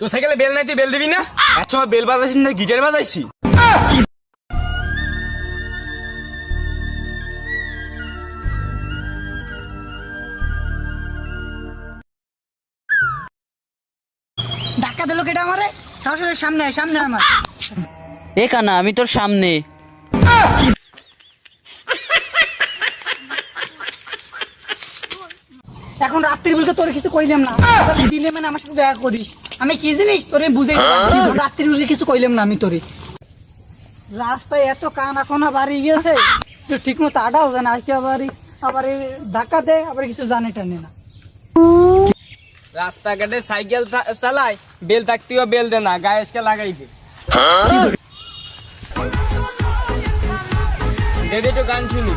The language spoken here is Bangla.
তো সাইকেলে বেল নাই তুই বেল দিবি না? সময় বেল বাজাইছি না গিটার বাজাইছি? ধাক্কা দিল কেটে আমারে? সরাসরি সামনে আয়, সামনে আমার। এ কানা আমি তোর সামনে। এখন রাত্রির বলতে তোর কিছু কইলাম না। দিলে মানে আমার সাথে দেখা করিস। আমি কি জিনিস? তোরে বুঝাই রাত্রির বলতে কিছু কইলাম না আমি তোরে। রাস্তায় এত কানা কোনা বাড়ি গিয়েছে ঠিক মতো আডাও জানে আজকে আবার আবার ধাক্কা দে আবার কিছু জানে টানে না। রাস্তাঘাটে সাইকেল চালায় বেল থাকতেও বেল দে না গায়ে এসকে লাগাই দে দে দে একটু গান শুনি।